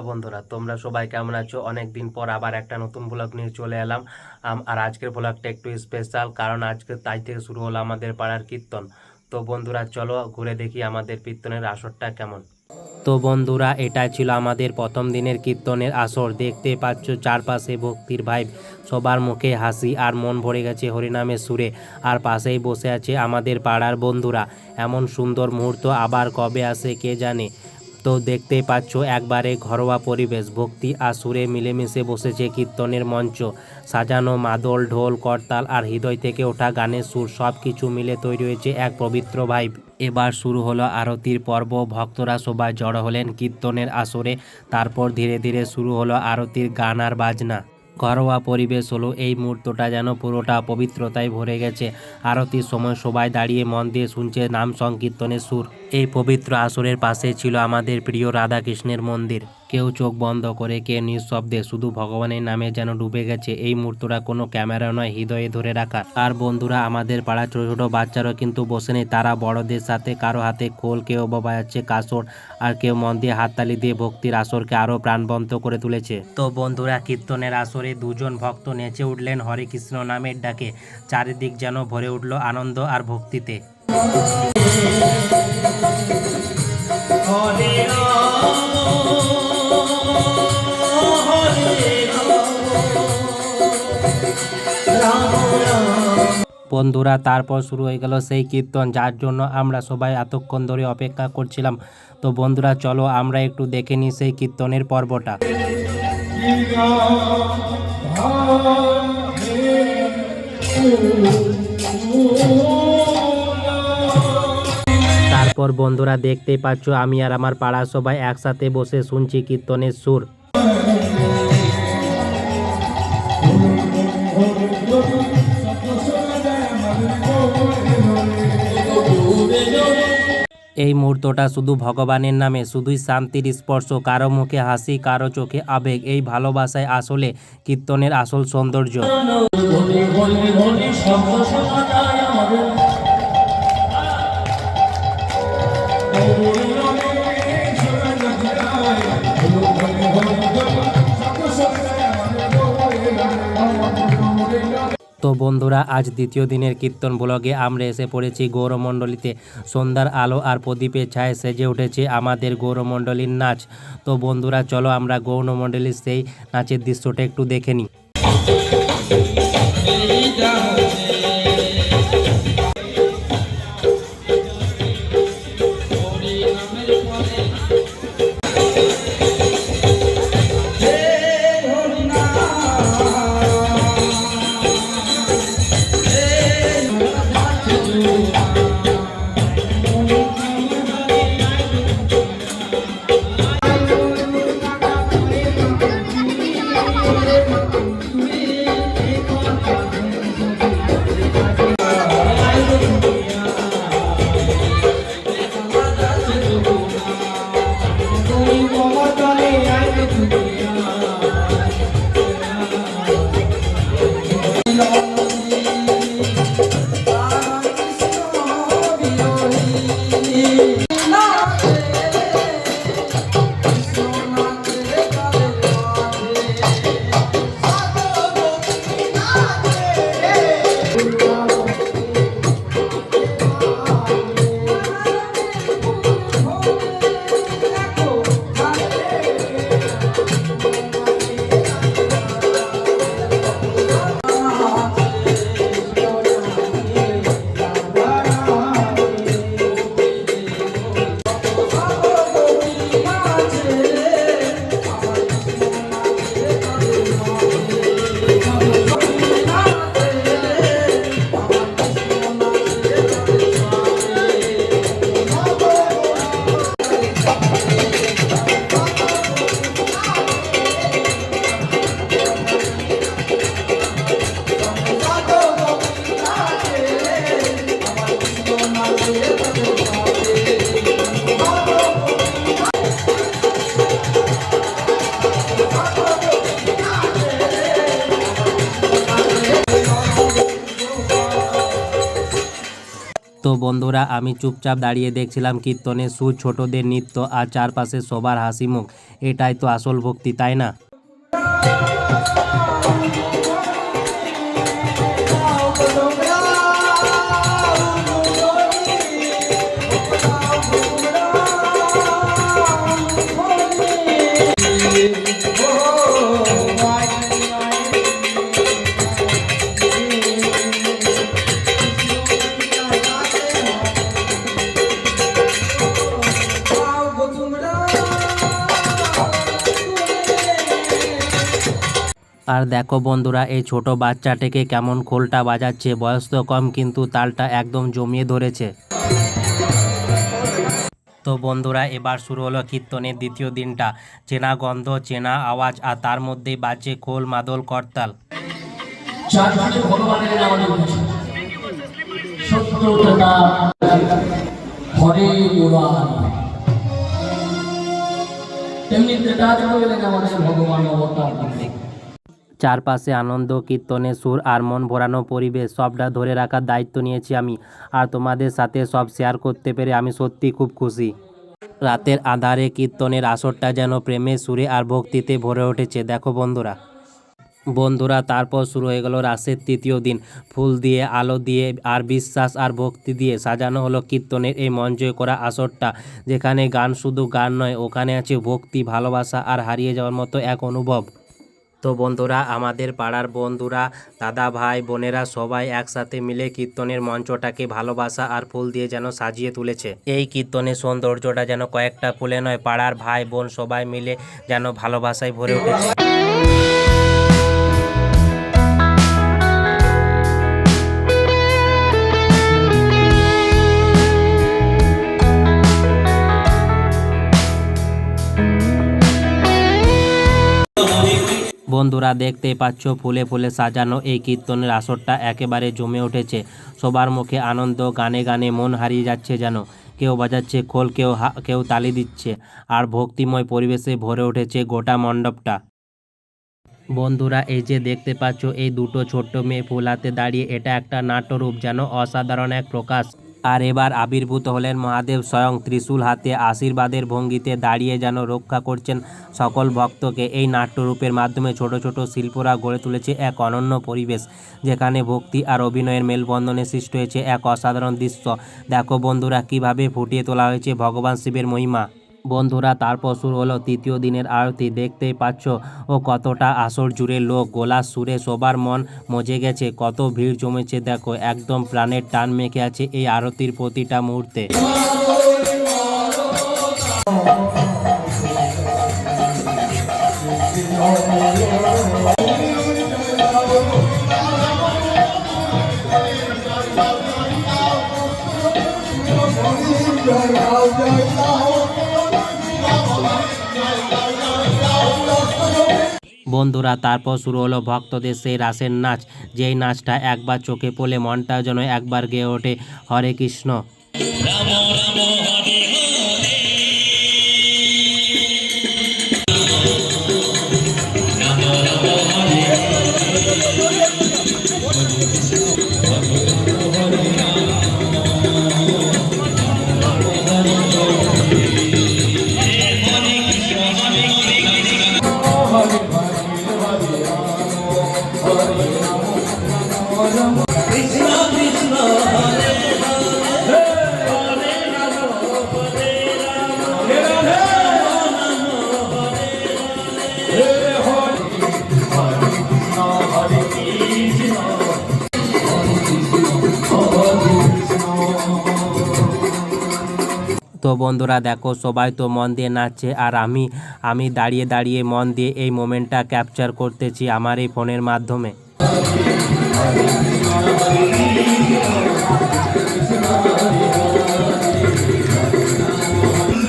Hello বন্ধুরা, তোমরা সবাই কেমন আছো? অনেক দিন পর আবার একটা নতুন ব্লগ নিয়ে চলে এলাম। আর আজকের ব্লগটা একটু স্পেশাল কারণ আজকে তাই থেকে শুরু হলো আমাদের পাড়ার কীর্তন। তো বন্ধুরা, চলো ঘুরে দেখি আমাদের কীর্তনের আসরটা কেমন। তো বন্ধুরা, এটা ছিল আমাদের প্রথম দিনের কীর্তনের আসর। দেখতে পাচ্ছ চারপাশে ভক্তির ভাইব সবার মুখে হাসি আর মন ভরে গেছে হরিনামের সুরে। আর পাশেই বসে আছে আমাদের পাড়ার বন্ধুরা। এমন সুন্দর মুহূর্ত আবার কবে আসে কে জানে? তো দেখতেই পাচ্ছ, একবারে ঘরোয়া পরিবেশ। ভক্তি আর সুরে মিলেমিশে বসেছে কীর্তনের মঞ্চ। সাজানো মাদল, ঢোল, করতাল আর হৃদয় থেকে ওঠা গানের সুর সব কিছু মিলে তৈরি হয়েছে এক পবিত্র ভাইব। এবার শুরু হলো আরতির পর্ব। ভক্তরা সবাই জড়ো হলেন কীর্তনের আসরে। তারপর ধীরে ধীরে শুরু হলো আরতির গান আর বাজনা। ঘরোয়া পরিবেশ হলো এই মুহূর্তটা যেন পুরোটা পবিত্রতায় ভরে গেছে। আরতির সময় সবাই দাঁড়িয়ে মন দিয়ে শুনছে নাম সংকীর্তনের সুর। এই পবিত্র আসরের পাশে ছিল আমাদের প্রিয় রাধাকৃষ্ণের মন্দির। কেউ চোখ বন্ধ করে, কে নিঃশব্দে, শুধু ভগবানের নামে যেন ডুবে গেছে। এই মুহূর্তটা কোনো ক্যামেরা নয়, হৃদয়ে ধরে রাখা। আর বন্ধুরা, আমাদের পাড়া ছোট ছোট বাচ্চারাও কিন্তু বসে নেই। তারা বড়দের সাথে কারও হাতে খোল, কেউ বা বাজাচ্ছে কাসর, আর কেউ মন দিয়ে হাততালি দিয়ে ভক্তির আসরকে আরও প্রাণবন্ত করে তুলেছে। তো বন্ধুরা, কীর্তনের আসরে দুজন ভক্ত নেচে উঠলেন হরে কৃষ্ণ নামের ডাকে। চারিদিক যেন ভরে উঠল আনন্দ আর ভক্তিতে। হরে রাম। বন্ধুরা, তারপর শুরু হয়ে গেল সেই কীর্তন, যার জন্য আমরা সবাই এতক্ষণ ধরে অপেক্ষা করছিলাম। তো বন্ধুরা, চলো আমরা একটু দেখে নিই সেই কীর্তনের পর্বটা। তারপর বন্ধুরা দেখতে পাচ্ছ, আমি আর আমার পাড়ার সবাই একসাথে বসে শুনছি কীর্তনের সুর। এই মুহূর্তটা শুধু ভগবানের নামে, শুধুই শান্তির স্পর্শ, কারও মুখে হাসি, কারও চোখে আবেগ, এই ভালোবাসায় আসলে কীর্তনের আসল সৌন্দর্য। তো বন্ধুরা, আজ দ্বিতীয় দিনের কীর্তন ব্লগে আমরা এসে পড়েছি গৌরমণ্ডলীতে। সন্ধ্যার আলো আর প্রদীপের ছায় সেজে উঠেছে আমাদের গৌরমণ্ডলীর নাচ। তো বন্ধুরা, চলো আমরা গৌরমণ্ডলীর সেই নাচের দৃশ্যটা একটু দেখে নিই। বন্ধুরা, আমি চুপচাপ দাঁড়িয়ে দেখছিলাম কীর্তনে সু ছোটদের নৃত্য আর চারপাশে সবার হাসি মুখ এটাই তো আসল ভক্তি, তাই না? আর দেখো বন্ধুরা, এই ছোট বাচ্চাটাকে কেমন খোলটা বাজাচ্ছে, বয়স তো কম, কিন্তু তালটা একদম জমিয়ে ধরেছে। তো বন্ধুরা, এবার শুরু হলো কীর্তনের দ্বিতীয় দিনটা। চেনা গন্ধ, চেনা আওয়াজ, আর তার মধ্যেই বাজছে খোল মাদল করতাল। ভগবান অবতার। চারপাশে আনন্দ কীর্তনের সুর আর মন ভরানো পরিবেশ, সবটা ধরে রাখার দায়িত্ব নিয়েছি আমি। আর তোমাদের সাথে সব শেয়ার করতে পেরে আমি সত্যি খুব খুশি। রাতের আধারে কীর্তনের আসরটা যেন প্রেমের সুরে আর ভক্তিতে ভরে উঠেছে। দেখো বন্ধুরা। বন্ধুরা, তারপর শুরু হয়ে গেল রাসের তৃতীয় দিন। ফুল দিয়ে, আলো দিয়ে আর বিশ্বাস আর ভক্তি দিয়ে সাজানো হলো কীর্তনের এই মঞ্জয় করা আসরটা, যেখানে গান শুধু গান নয়, ওখানে আছে ভক্তি, ভালোবাসা আর হারিয়ে যাওয়ার মতো এক অনুভব। তো বন্ধুরা, আমাদের পাড়ার বন্ধুরা, দাদা ভাই, বোনেরা সবাই একসাথে মিলে কীর্তনের মঞ্চটাকে ভালোবাসা আর ফুল দিয়ে যেন সাজিয়ে তুলেছে। এই কীর্তনের সৌন্দর্যটা যেন কয়েকটা ফুলে নয়, পাড়ার ভাই, বোন সবাই মিলে যেন ভালোবাসায় ভরে উঠেছে। বন্ধুরা দেখতেই পাচ্ছ, ফুলে ফুলে সাজানো এই কীর্তনের আসরটা একেবারে জমে উঠেছে। সবার মুখে আনন্দ, গানে গানে মন হারিয়ে যাচ্ছে যেন। কেউ বাজাচ্ছে খোল, কেউ কেউ তালি দিচ্ছে। আর ভক্তিময় পরিবেশে ভরে উঠেছে গোটা মণ্ডপটা। বন্ধুরা, এই যে দেখতে পাচ্ছ, এই দুটো ছোট্ট মেয়ে ফুল হাতে দাঁড়িয়ে, এটা একটা নাট্যরূপ যেন অসাধারণ এক প্রকাশ। আর এবার আবির্ভূত হলেন মহাদেব স্বয়ং ত্রিশূল হাতে আশীর্বাদের ভঙ্গিতে দাঁড়িয়ে যেন রক্ষা করছেন সকল ভক্তকে। এই নাট্যরূপের মাধ্যমে ছোট ছোট শিল্পরা গড়ে তুলেছে এক অনন্য পরিবেশ, যেখানে ভক্তি আর অভিনয়ের মেলবন্ধনে সৃষ্টি হয়েছে এক অসাধারণ দৃশ্য। দেখো বন্ধুরা, কীভাবে ফুটিয়ে তোলা হয়েছে ভগবান শিবের মহিমা। বন্ধুরা, তারপর শুরু হলো তৃতীয় দিনের আরতি। দেখতেই পাচ্ছ ও কতটা আসর জুড়ে লোক। গোলা সুরে সবার মন মজে গেছে। কত ভিড় জমেছে, দেখো। একদম প্রাণের টান মেখে আছে এই আরতির প্রতিটা মুহূর্তে। বন্ধুরা, তারপর শুরু হলো ভক্তদের সেই রাসের নাচ। যেই নাচটা একবার চোখে পড়লে মনটা যেন একবার গেয়ে ওঠে। হরে কৃষ্ণ। তো বন্ধুরা দেখো, সবাই তো মন দিয়ে নাচছে আর আমি আমি দাঁড়িয়ে দাঁড়িয়ে মন দিয়ে এই মোমেন্টটা ক্যাপচার করতেছি আমার এই ফোনের মাধ্যমে।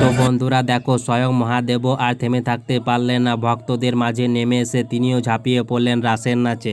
তো বন্ধুরা দেখো, স্বয়ং মহাদেব আর থেমে থাকতে পারলেন না, ভক্তদের মাঝে নেমে এসে তিনিও ঝাঁপিয়ে পড়লেন রাসের নাচে।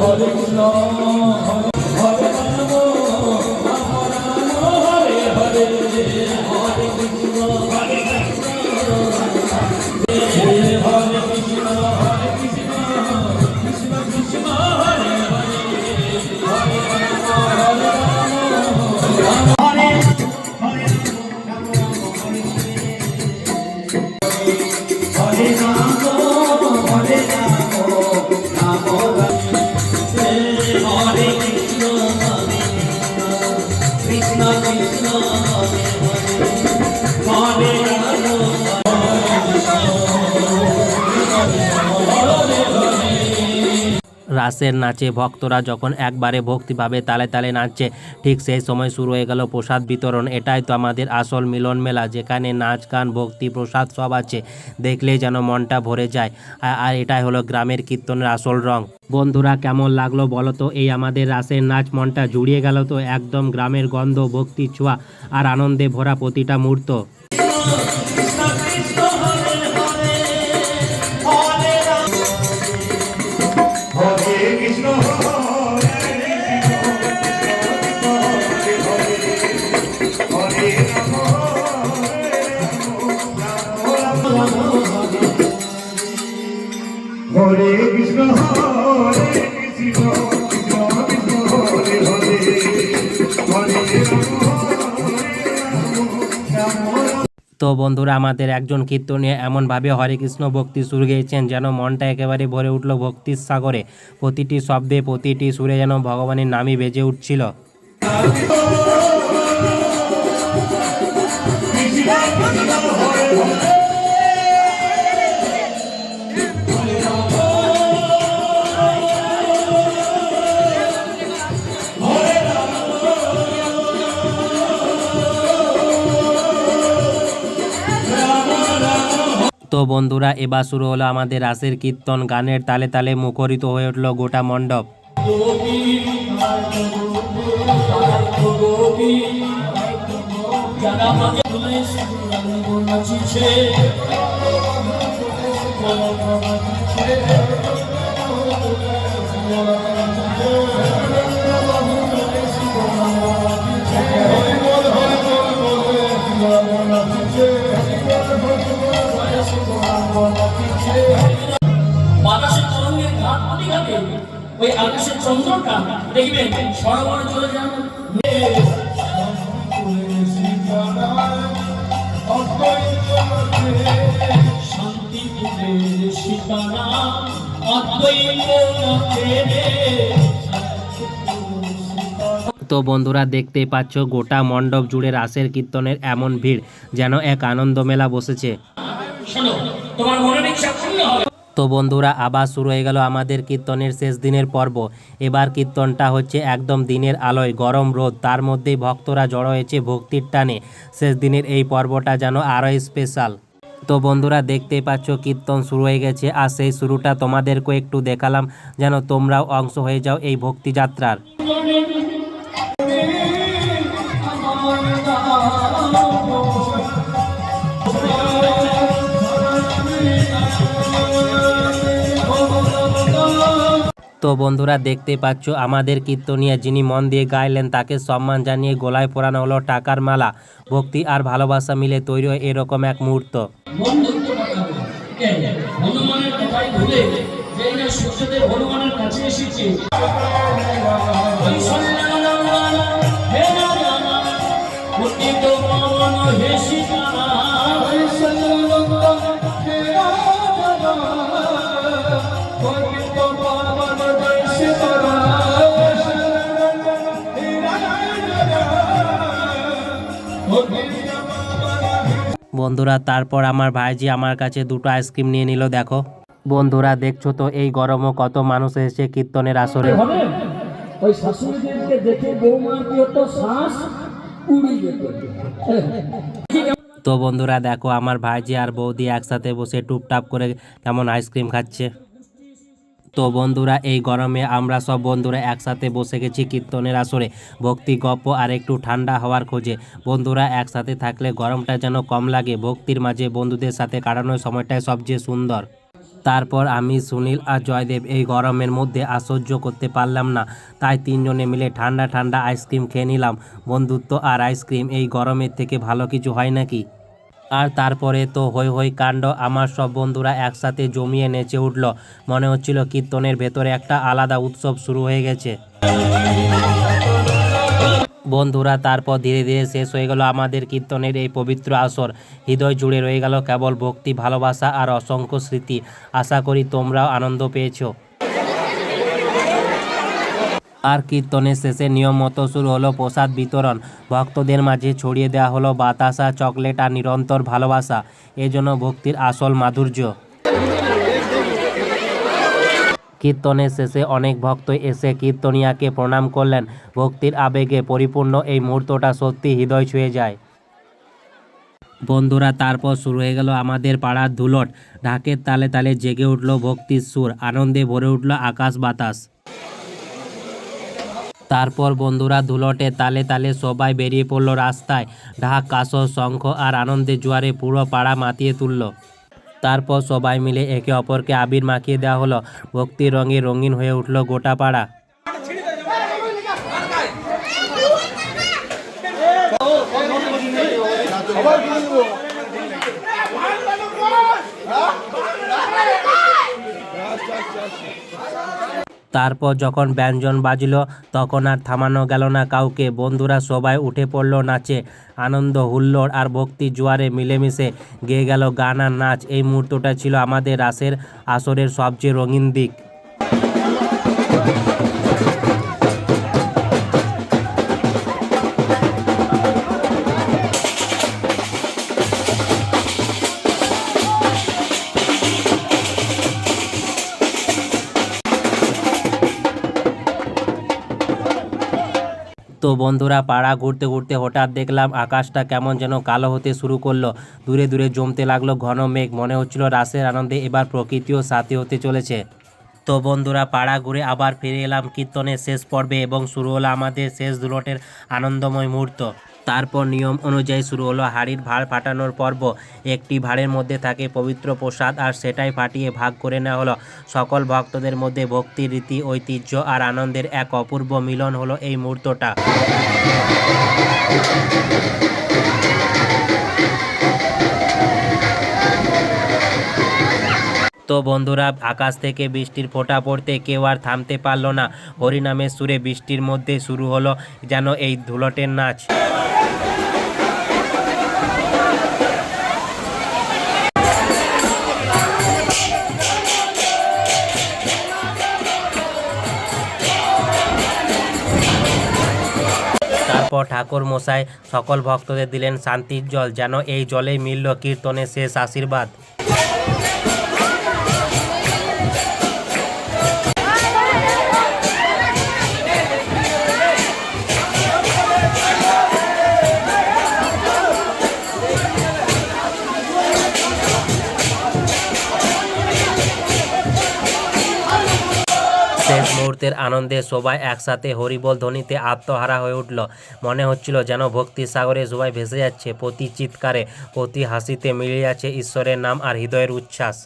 হরে কৃষ্ণ হরে রাসের নাচে ভক্তরা যখন একবারে ভক্তিভাবে তালে তালে নাচছে, ঠিক সেই সময় শুরু হয়ে গেল প্রসাদ বিতরণ। এটাই তো আমাদের আসল মিলন মেলা, যেখানে নাচ, গান, ভক্তি, প্রসাদ সব আছে। দেখলেই যেন মনটা ভরে যায়। আর এটাই হলো গ্রামের কীর্তনের আসল রং। বন্ধুরা, কেমন লাগল বলো তো? এই আমাদের রাসের নাচ মনটা জুড়িয়ে গেল তো? একদম গ্রামের গন্ধ, ভক্তি, ছোঁয়া আর আনন্দে ভরা প্রতিটা মুহূর্ত। তো বন্ধুরা, আমাদের একজন কীর্তনীয় এমনভাবে হরে কৃষ্ণ ভক্তি সুর গেয়েছেন যেন মনটা একেবারে ভরে উঠল ভক্তির সাগরে। প্রতিটি শব্দে, প্রতিটি সুরে যেন ভগবানের নামই বেজে উঠছিল। তো বন্ধুরা, এবার শুরু হলো আমাদের রাসের কীর্তন। গানের তালে তালে মুখরিত হয়ে উঠল গোটা মণ্ডপ। তো বন্ধুরা দেখতে পাচ্ছ, গোটা মণ্ডপ জুড়ে রাসের কীর্তনের এমন ভিড়, যেন এক আনন্দ মেলা বসেছে। শোনো তোমার মনের ইচ্ছা হবে। তো বন্ধুরা আবার শুরু হয়ে গেল আমাদের কীর্তনের শেষ দিনের পর্ব। এবার কীর্তনটা হচ্ছে একদম দিনের আলোয় গরম রোদ। তার মধ্যেই ভক্তরা জড়ো হয়েছে ভক্তির টানে। শেষ দিনের এই পর্বটা যেন আরও স্পেশাল তো বন্ধুরা দেখতেই পাচ্ছ কীর্তন শুরু হয়ে গেছে। আর সেই শুরুটা তোমাদেরকেও একটু দেখালাম যেন তোমরাও অংশ হয়ে যাও এই ভক্তি তো বন্ধুরা দেখতে পাচ্ছ, আমাদের কীর্তনিয়া যিনি মন দিয়ে গাইলেন, তাকে সম্মান জানিয়ে গলায় পরানো হলো টাকার মালা। ভক্তি আর ভালোবাসা মিলে তৈরি হয় এরকম এক মুহূর্ত। হনুমানের কাছে এসেছে বন্ধুরা তারপর আমার ভাইজি আমার কাছে দুটো আইসক্রিম নিয়ে নিল দেখো। বন্ধুরা দেখছ তো এই গরমও কত মানুষ এসেছে কীর্তনের আসরে। ওই শাশুড়িদেরকে দেখে বৌমার কি হতো শ্বাস উড়ে তো বন্ধুরা দেখো আমার ভাইজি আর বৌদি একসাথে বসে টুপটাপ করে কেমন আইসক্রিম খাচ্ছে। তো বন্ধুরা, এই গরমে আমরা সব বন্ধুরা একসাথে বসে গেছি কীর্তনের আসরে। ভক্তি গপ্প আর একটু ঠান্ডা হওয়ার খোঁজে। বন্ধুরা, একসাথে থাকলে গরমটা যেন কম লাগে। ভক্তির মাঝে বন্ধুদের সাথে কাটানোর সময়টাই সবচেয়ে সুন্দর। তারপর আমি, সুনীল আর জয়দেব এই গরমের মধ্যে আশ্চর্য করতে পারলাম না। তাই তিনজনে মিলে ঠান্ডা ঠান্ডা আইসক্রিম খেয়ে নিলাম। বন্ধুত্ব আর আইসক্রিম এই গরমের থেকে ভালো কিছু হয় নাকি? আর তারপরে তো হই হই কাণ্ড আমার সব বন্ধুরা একসাথে জমিয়ে নেচে উঠল। মনে হচ্ছিল কীর্তনের ভেতরে একটা আলাদা উৎসব শুরু হয়ে গেছে। বন্ধুরা, তারপর ধীরে ধীরে শেষ হয়ে গেল আমাদের কীর্তনের এই পবিত্র আসর। হৃদয় জুড়ে রয়ে গেল কেবল ভক্তি, ভালোবাসা আর অসংখ্য স্মৃতি। আশা করি তোমরাও আনন্দ পেয়েছ। আর কীর্তনের শেষে নিয়ম মতো শুরু হলো প্রসাদ বিতরণ। ভক্তদের মাঝে ছড়িয়ে দেওয়া হলো বাতাসা, চকলেট আর নিরন্তর ভালোবাসা। এজন্য ভক্তির আসল মাধুর্য। কীর্তনের শেষে অনেক ভক্ত এসে কীর্তনিয়াকে প্রণাম করলেন। ভক্তির আবেগে পরিপূর্ণ এই মুহূর্তটা সত্যি হৃদয় ছুঁয়ে যায়। বন্ধুরা, তারপর শুরু হয়ে গেল আমাদের পাড়ার ধুলট। ঢাকের তালে তালে জেগে উঠল ভক্তির সুর। আনন্দে ভরে উঠল আকাশ বাতাস। তারপর বন্ধুরা ধুলটে তালে তালে সবাই বেরিয়ে পড়ল রাস্তায়। ঢাক, কাসর, শঙ্খ আর আনন্দের জোয়ারে পুরো পাড়া মাতিয়ে তুলল। তারপর সবাই মিলে একে অপরকে আবির মাখিয়ে দেওয়া হলো। ভক্তির রঙে রঙিন হয়ে উঠল গোটা পাড়া। তারপর যখন ব্যঞ্জন বাজল, তখন আর থামানো গেল না কাউকে। বন্ধুরা সবাই উঠে পড়ল নাচে। আনন্দ, হুল্লোড় আর ভক্তি জোয়ারে মিলেমিশে গেয়ে গেল গান আর নাচ। এই মুহূর্তটা ছিল আমাদের রাসের আসরের সবচেয়ে রঙিন দিক। তো বন্ধুরা, পাড়া ঘুরতে ঘুরতে হঠাৎ দেখলাম আকাশটা কেমন যেন কালো হতে শুরু করল। দূরে দূরে জমতে লাগল ঘন মেঘ, মনে হচ্ছিল রাসের আনন্দে এবার প্রকৃতিও সাথী হতে চলেছে। তো বন্ধুরা, পাড়া ঘুরে আবার ফিরে এলাম কীর্তনের শেষ পর্বে এবং শুরু হলো আমাদের শেষ দুলটের আনন্দময় মুহূর্ত। তারপর নিয়ম অনুযায়ী শুরু হলো হাড়ির ভাড় ফাটানোর পর্ব। একটি ভাড়ের মধ্যে থাকে পবিত্র প্রসাদ আর সেটাই ফাটিয়ে ভাগ করে নেওয়া হলো। সকল ভক্তদের মধ্যে ভক্তি, রীতি, ঐতিহ্য আর আনন্দের এক অপূর্ব মিলন হলো এই মুহূর্তটা। তো বন্ধুরা, আকাশ থেকে বৃষ্টির ফোঁটা পড়তে কেউ আর থামতে পারল না। হরিনামের সুরে বৃষ্টির মধ্যে শুরু হলো যেন এই ধুলটের নাচ। তারপর ঠাকুর মশাই সকল ভক্তদের দিলেন শান্তির জল, যেন এই জলেই মিলল কীর্তনের শেষ আশীর্বাদ। মুহূর্তের আনন্দে সবাই একসাথে হরিবল ধ্বনিতে আত্মহারা হয়ে উঠল। মনে হচ্ছিল যেন ভক্তি সাগরে সবাই ভেসে যাচ্ছে, প্রতি চিৎকারে, প্রতি হাসিতে মিলিয়ে আছে ঈশ্বরের নাম আর হৃদয়ের উচ্ছ্বাস।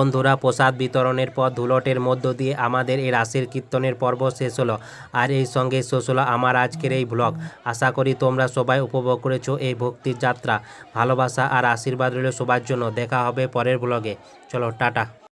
বন্ধুরা, প্রসাদ বিতরণের পর ধুলটের মধ্য দিয়ে আমাদের এই রাসের কীর্তনের পর্ব শেষ হলো। আর এই সঙ্গে শেষ হলো আমার আজকের এই ব্লগ। আশা করি তোমরা সবাই উপভোগ করেছ এই ভক্তির যাত্রা। ভালোবাসা আর আশীর্বাদ রইল সবার জন্য। দেখা হবে পরের ব্লগে। চলো, টাটা।